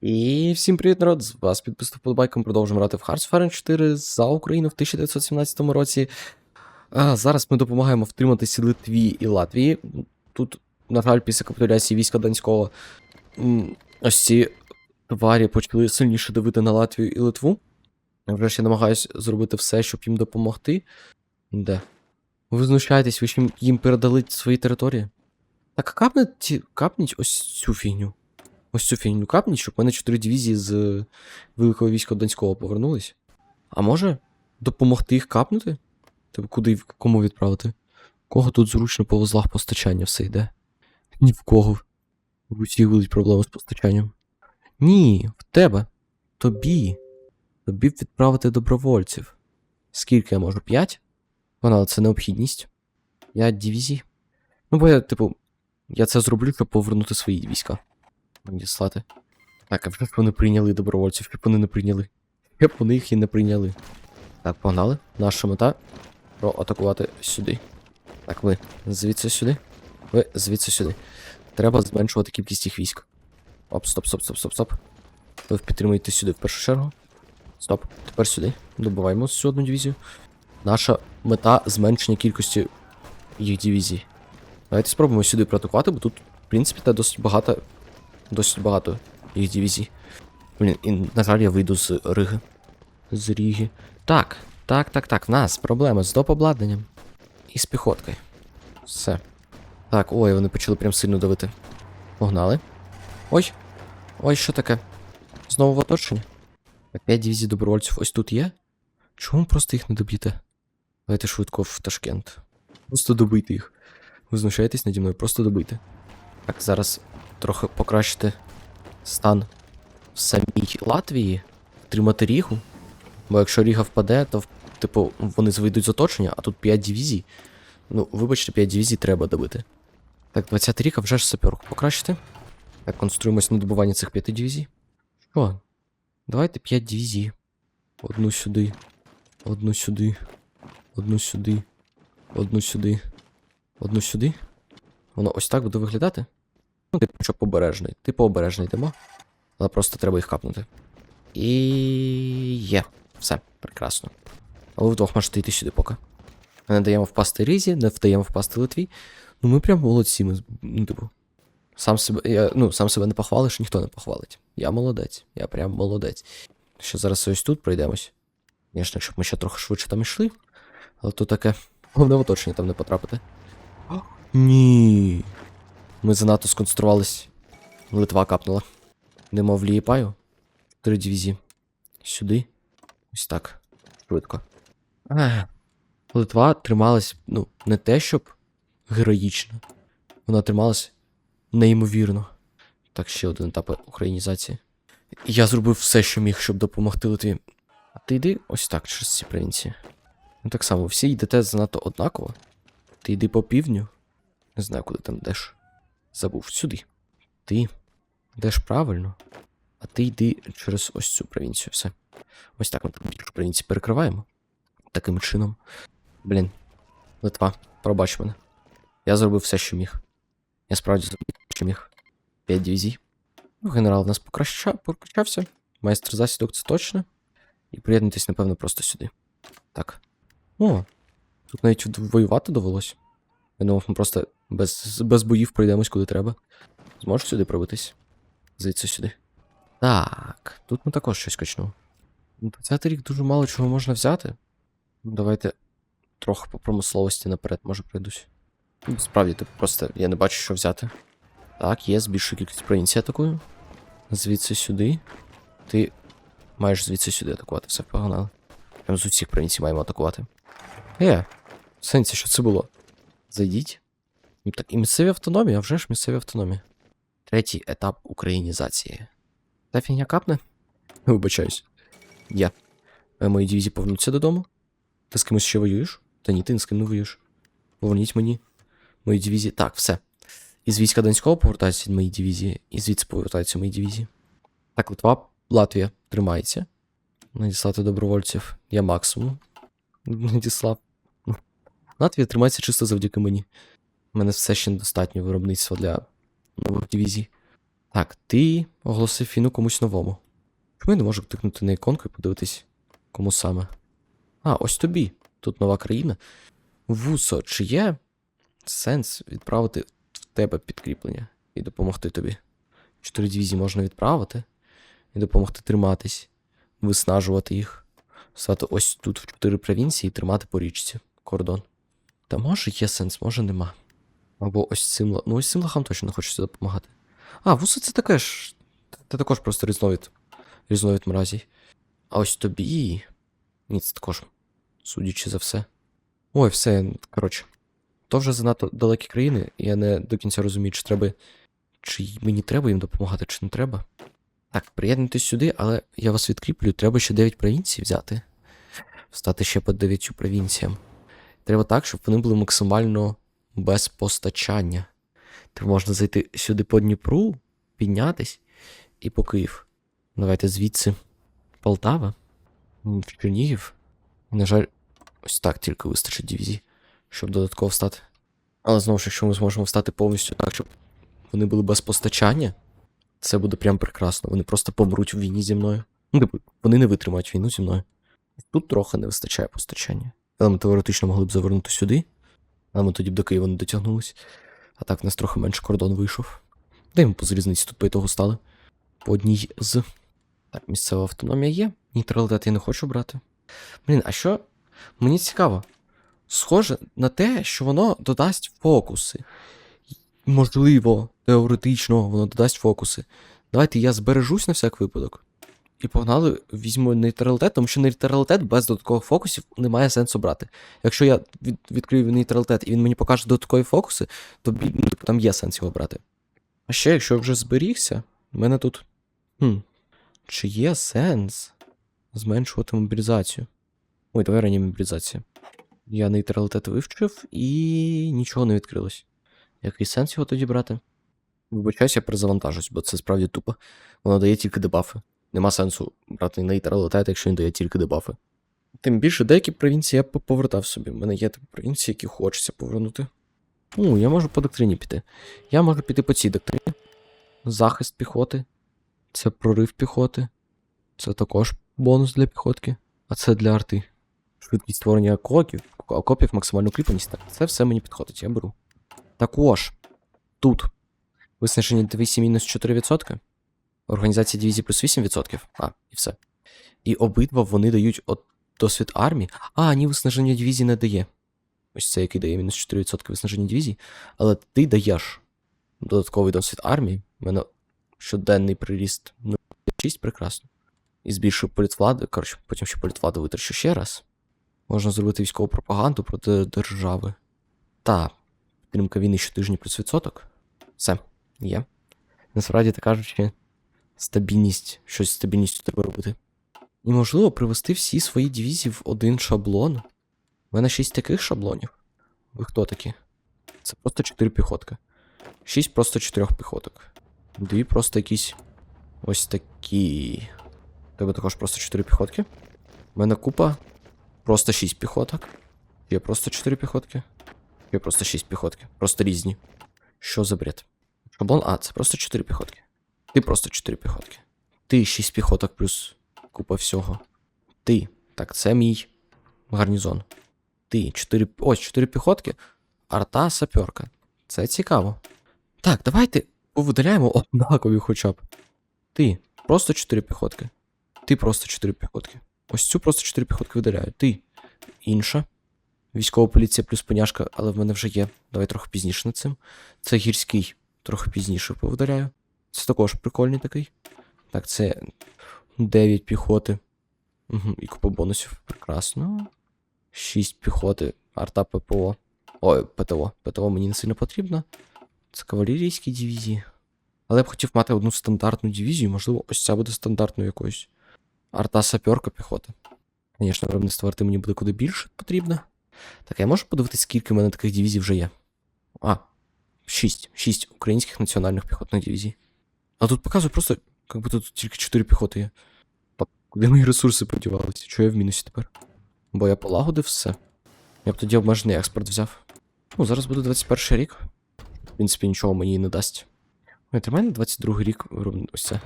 І всім привіт, народ! З вас підписав подобайком. Продовжуємо грати в Hearts of Iron 4 за Україну в 1917 році. А, зараз ми допомагаємо втриматися Литві і Латвії. Тут, на жаль, після капітуляції війська Донського ось ці тварі почали сильніше давити на Латвію і Литву. Я вже ще намагаюся зробити все, щоб їм допомогти. Де? Ви знущаєтесь, ви ж їм передали свої території. Так капніть, капніть ось цю фігню. Ось цю фігню капніть, щоб мене чотири дивізії з е, Великого війська Донського повернулись. А може допомогти їх капнути? Типу, куди кому відправити? Кого тут зручно по вузлах постачання все йде? Ні в кого. В усіх будуть проблеми з постачанням. Ні, в тебе. Тобі. Тобі відправити добровольців. Скільки я можу? П'ять? Вона це необхідність. П'ять дивізій. Ну, бо я, типу, я це зроблю, щоб повернути свої війська. Діслати. Так, а вже вони прийняли добровольців, щоб вони не прийняли. Щоб вони їх і не прийняли. Так, погнали. Наша мета проатакувати сюди. Так, ви звідси сюди. Ви звідси сюди. Треба зменшувати кількість їх військ. Оп, стоп, стоп, стоп, стоп, стоп. Ви підтримуєте сюди в першу чергу. Стоп. Тепер сюди. Добиваємо цю одну дивізію. Наша мета зменшення кількості їх дивізій. Давайте спробуємо сюди проатакувати, бо тут, в принципі, та досить багато. Досить багато їх дивізій. Блін, і, на жаль, я вийду з Риги. З Ріги. Так, так, так, так. В нас проблеми з допобладнанням. І з піхоткою. Все. Так, ой, вони почали прям сильно давити. Погнали. Ой. Ой, що таке? Знову в оточенні? П'ять дивізій добровольців ось тут є? Чому просто їх не доб'єте? Давайте швидко в Ташкент. Просто добийте їх. Ви знущаєтесь наді мною, просто добийте. Так, зараз трохи покращити стан в самій Латвії, втримати Рігу. Бо якщо Ріга впаде, то типу вони вийдуть з оточення, а тут 5 дивізій. Ну, вибачте, 5 дивізій треба добити. Так, 20 рік, а вже ж саперку покращити. Так, конструємось на добування цих 5 дивізій. Що? Давайте 5 дивізій. Одну сюди. Одну сюди. Одну сюди. Одну сюди. Одну сюди. Воно ось так буде виглядати. Ну, типу, щоб обережний. Типу обережний йдемо. Але просто треба їх капнути. І є. Все, прекрасно. А ви вдвох можете йти сюди поки. Ми не даємо впасти Різі, не вдаємо впасти Литві. Ну ми прям молодці, ми, ну, типу. Сам себе, я, ну, сам себе не похвалиш, ніхто не похвалить. Я молодець, я прям молодець. Ще зараз ось тут пройдемось. Звісно, щоб ми ще трохи швидше там йшли. Але тут таке. Головне в оточення там не потрапити. Ні. Ми занадто сконцентрувались. Литва капнула. Йдемо в Лієпаю. Три дивізії. Сюди. Ось так. Швидко. Литва трималась, ну, не те, щоб героїчно. Вона трималась неймовірно. Так, ще один етап українізації. Я зробив все, що міг, щоб допомогти Литві. А ти йди ось так через ці провінції. Ну так само, всі йдете занадто однаково. Ти йди по півдню. Не знаю, куди там йдеш. Забув сюди. Ти йдеш правильно. А ти йди через ось цю провінцію. Все. Ось так ми більше провінції перекриваємо. Таким чином. Блін. Литва, пробач мене. Я зробив все, що міг. Я справді зробив, що міг. П'ять дивізій. Ну, генерал в нас покраща... прокачався. Майстер засідок це точно. І приєднуйтесь, напевно, просто сюди. Так. О, тут навіть воювати довелось. Я думав, ми просто без, без боїв пройдемось куди треба. Зможеш сюди пробитись? Звідси сюди. Так, тут ми також щось качнув. Ну, 20 рік дуже мало чого можна взяти. Ну, давайте трохи по промисловості наперед, може, пройдусь. Ну, Справді, типу, просто я не бачу, що взяти. Так, є, збільшую кількість провінцій атакую. Звідси сюди. Ти маєш звідси сюди атакувати, все погнали. Прям з усіх провінцій маємо атакувати. Е, в сенсі, що це було? Зайдіть. Ну так, і місцеві автономії, а вже ж місцеві автономії. Третій етап українізації. Та фігня капне? Вибачаюсь. Я. Е, Мої дивізії повернуться додому. Ти з кимось ще воюєш? Та ні, ти ні з ким не воюєш. Поверніть мені. Мої дивізії. Так, все. Із війська Донського повертаються мої дивізії, і звідси повертаються мої дивізії. Так, Литва, Латвія тримається. Надіслати добровольців. Я максимум. Надіслав. Латвія тримається чисто завдяки мені. У мене все ще недостатньо виробництва для нових дивізій. Так, ти оголосив війну комусь новому. Чому я не можу тикнути на іконку і подивитись, кому саме? А, ось тобі. Тут нова країна. Вусо, чи є сенс відправити в тебе підкріплення і допомогти тобі? Чотири дивізії можна відправити і допомогти триматись, виснажувати їх, стати ось тут в чотири провінції і тримати по річці кордон. Та може є сенс, може нема. Або ось цим. Ну, ось цим лахам точно не хочеться допомагати. А, вуса це таке ж. Це також просто різновид. Різновид мразій. А ось тобі. Ні, це також. Судячи за все. Ой, все, коротше. То вже занадто далекі країни, я не до кінця розумію, чи треба. Чи мені треба їм допомагати, чи не треба. Так, приєднуйтесь сюди, але я вас відкріплю, треба ще 9 провінцій взяти. Встати ще по 9 провінціям. Треба так, щоб вони були максимально без постачання. То можна зайти сюди по Дніпру, піднятись і по Київ. Давайте звідси Полтава, в Чернігів. На жаль, ось так тільки вистачить дивізій, щоб додатково встати. Але знову ж, якщо ми зможемо встати повністю так, щоб вони були без постачання, це буде прям прекрасно. Вони просто помруть в війні зі мною. Ну, типу, вони не витримають війну зі мною. Тут трохи не вистачає постачання. Але ми теоретично могли б завернути сюди. А ми тоді б до Києва не дотягнулись. А так в нас трохи менше кордон вийшов. Де ми по залізниці тут по ітогу стали? По одній з. Так, місцева автономія є. Нейтралітет я не хочу брати. Блін, а що? Мені цікаво. Схоже на те, що воно додасть фокуси. Можливо, теоретично воно додасть фокуси. Давайте я збережусь на всяк випадок. І погнали, візьму нейтралітет, тому що нейтралітет без додаткових фокусів немає сенсу брати. Якщо я від, відкрию нейтралітет і він мені покаже додаткові фокуси, то ну, типу, там є сенс його брати. А ще, якщо я вже зберігся, в мене тут. Хм. Чи є сенс зменшувати мобілізацію? Ой, давай рані мобілізація. Я нейтралітет вивчив і нічого не відкрилось. Який сенс його тоді брати? Вибачаюсь, я перезавантажусь, бо це справді тупо. Воно дає тільки дебафи. Нема сенсу брати нейтралітет, якщо він дає тільки дебафи. Тим більше деякі провінції я повертав собі. У мене є такі провінції, які хочеться повернути. Ну, я можу по доктрині піти. Я можу піти по цій доктрині. Захист піхоти. Це прорив піхоти. Це також бонус для піхотки. А це для арти. Швидкість створення окопів, окопів, максимальну укріпленість. Це все мені підходить, я беру. Також тут виснаження дивізії мінус 4%. Організація дивізії плюс 8%. А, і все. І обидва вони дають от досвід армії. А, ні, виснаження дивізії не дає. Ось це, який дає мінус 4% виснаження дивізії. Але ти даєш додатковий досвід армії. У мене щоденний приріст 0,6 прекрасно. І збільшую політвладу. Коротше, потім ще політвладу витрачу ще раз. Можна зробити військову пропаганду проти держави. Та, підтримка війни щотижні плюс відсоток. Все, є. Насправді так кажучи, стабільність, щось з стабільністю треба робити. І можливо привести всі свої дивізії в один шаблон. У мене шість таких шаблонів. Ви хто такі? Це просто чотири піхотки. Шість просто чотирьох піхоток. Дві просто якісь ось такі. Тебе також просто чотири піхотки. У мене купа. Просто шість піхоток. Є просто чотири піхотки. Є просто шість піхотки. Просто різні. Що за бред? Шаблон, а, це просто чотири піхотки. Ти просто чотири піхотки. Ти шість піхоток плюс купа всього. Ти. Так, це мій гарнізон. Ти, чотири. Ось, чотири піхотки. Арта саперка. Це цікаво. Так, давайте повидаляємо однакові хоча б. Ти. Просто чотири піхотки. Ти просто чотири піхотки. Ось цю просто чотири піхотки видаляю. Ти. Інша. Військова поліція плюс поняшка, але в мене вже є. Давай трохи пізніше над цим. Це гірський, трохи пізніше повидаляю. Це також прикольний такий. Так, це 9 піхоти. Угу, і купа бонусів. Прекрасно. 6 піхоти. Арта ППО. Ой, ПТО. ПТО мені не сильно потрібно. Це кавалерійські дивізії. Але я б хотів мати одну стандартну дивізію, можливо, ось ця буде стандартною якоюсь. Арта саперка піхота. Звісно, виробництво арти мені буде куди більше потрібно. Так, я можу подивитися, скільки в мене таких дивізій вже є. А, 6. 6 українських національних піхотних дивізій. А тут показує просто, як будто тут тільки 4 піхоти є. Куди мої ресурси подівалися? Чого я в мінусі тепер? Бо я полагодив все. Я б тоді обмежений експорт взяв. Ну, зараз буде 21 рік. В принципі, нічого мені не дасть. Ой, тримай на 22 рік ось це.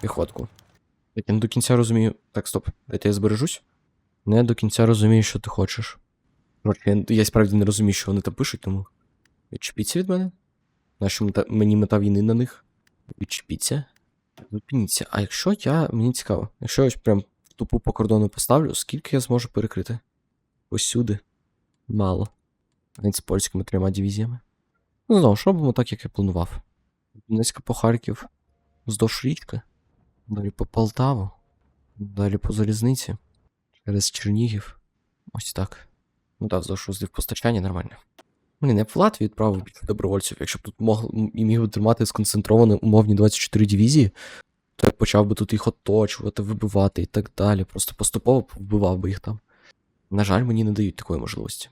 Піхотку. Так, я не до кінця розумію. Так, стоп. Дайте я збережусь. Не до кінця розумію, що ти хочеш. Я, я справді не розумію, що вони там пишуть, тому. Відчепіться від мене. Нащо мені мета війни на них? Відчепіться. Зупиніться. А якщо я. Мені цікаво, якщо я ось прям в тупу по кордону поставлю, скільки я зможу перекрити? Ось сюди. Мало. Навіть з польськими трьома дивізіями. Ну, знову ж робимо так, як я планував. Донецька по Харків, вздовж річки, далі по Полтаву, далі по залізниці, через Чернігів. Ось так. Ну так, вздовж узлів постачання нормально. Блін, я б в Латвію відправив більше добровольців, якщо б тут мог і міг би тримати сконцентровані умовні 24 дивізії, то я почав би тут їх оточувати, вибивати і так далі. Просто поступово вбивав би їх там. На жаль, мені не дають такої можливості.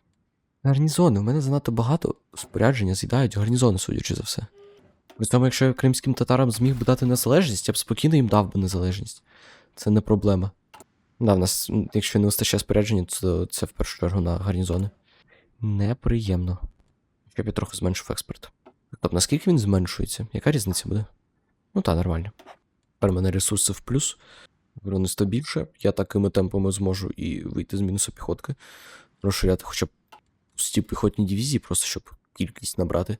Гарнізони, у мене занадто багато спорядження з'їдають гарнізони, судячи за все. При тому, якщо я кримським татарам зміг би дати незалежність, я б спокійно їм дав би незалежність. Це не проблема. Да, в нас, якщо не вистачає спорядження, то це в першу чергу на гарнізони. Неприємно. Я б я трохи зменшив експорт. Тобто, наскільки він зменшується? Яка різниця буде? Ну та, нормально. Тепер у мене ресурси в плюс. Виробництво більше. Я такими темпами зможу і вийти з мінусу піхотки. Розширяти хоча б пусті піхотні дивізії, просто щоб кількість набрати.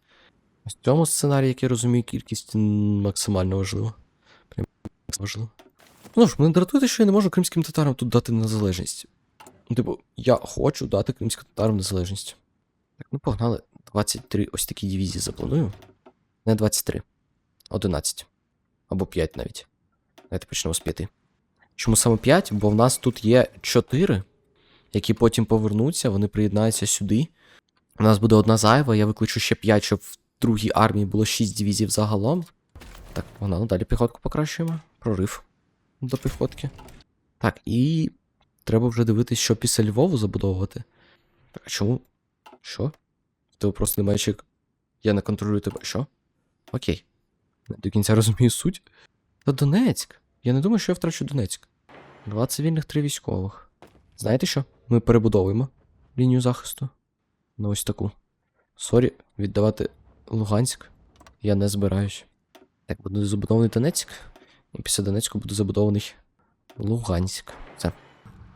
В цьому сценарії, як я розумію, кількість максимально важлива. Прям важливо. Ну ж, мене дратує, що я не можу кримським татарам тут дати незалежність. Ну, Типу, я хочу дати кримським татарам незалежність. Так, ну погнали. 23 ось такі дивізії запланую. Не 23. 11. Або 5 навіть. Давайте почнемо з 5. Чому саме 5? Бо в нас тут є 4, які потім повернуться, вони приєднаються сюди. У нас буде одна зайва, я викличу ще 5, щоб в другій армії було 6 дивізій загалом. Так, погнали, далі піхотку покращуємо. Прорив до піхотки. Так, і треба вже дивитись, що після Львову забудовувати. Так, а чому? Що? Ти просто немає як. Я не контролюю тебе. Що? Окей. До кінця розумію суть. Та Донецьк. Я не думаю, що я втрачу Донецьк. Два цивільних, три військових. Знаєте що? Ми перебудовуємо лінію захисту. На ось таку. Сорі, віддавати Луганськ. Я не збираюсь. Так, буде забудований Донецьк. І після Донецьку буде забудований Луганськ. Все.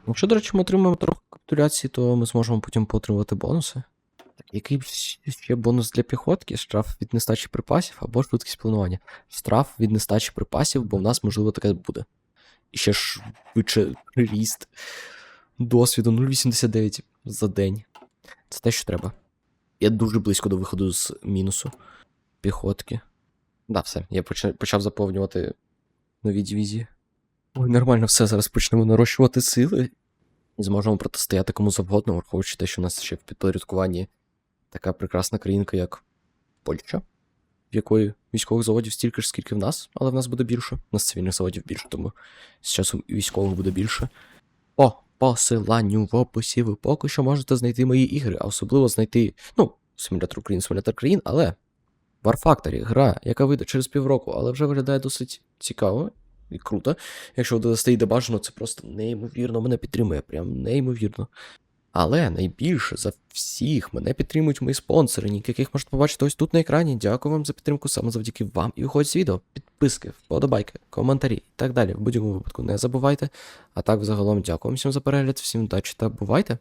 Якщо, до речі, ми отримаємо трохи капітуляції, то ми зможемо потім поотримувати бонуси. Який ще бонус для піхотки? Штраф від нестачі припасів або швидкість планування. Штраф від нестачі припасів, бо в нас, можливо, таке буде. І ще швидше ріст досвіду 0,89 за день. Це те, що треба. Я дуже близько до виходу з мінусу піхотки. Да, все. Я почав заповнювати нові дивізії. Ой, нормально все, зараз почнемо нарощувати сили. І зможемо протистояти кому завгодно, враховуючи те, що у нас ще в підпорядкуванні така прекрасна країнка, як Польща, в якої військових заводів стільки ж, скільки в нас, але в нас буде більше. У нас цивільних заводів більше, тому з часом і військових буде більше. По посиланню в описі ви поки що можете знайти мої ігри, а особливо знайти, ну, симулятор Україн, симулятор країн, але War Factory, гра, яка вийде через півроку, але вже виглядає досить цікаво і круто. Якщо ви додасте її бажано, це просто неймовірно мене підтримує, прям неймовірно. Але найбільше за всіх мене підтримують мої спонсори, яких можете побачити ось тут на екрані. Дякую вам за підтримку саме завдяки вам. І виходить з відео, підписки, вподобайки, коментарі і так далі. В будь-якому випадку не забувайте. А так, взагалом, дякую всім за перегляд, всім удачі та бувайте!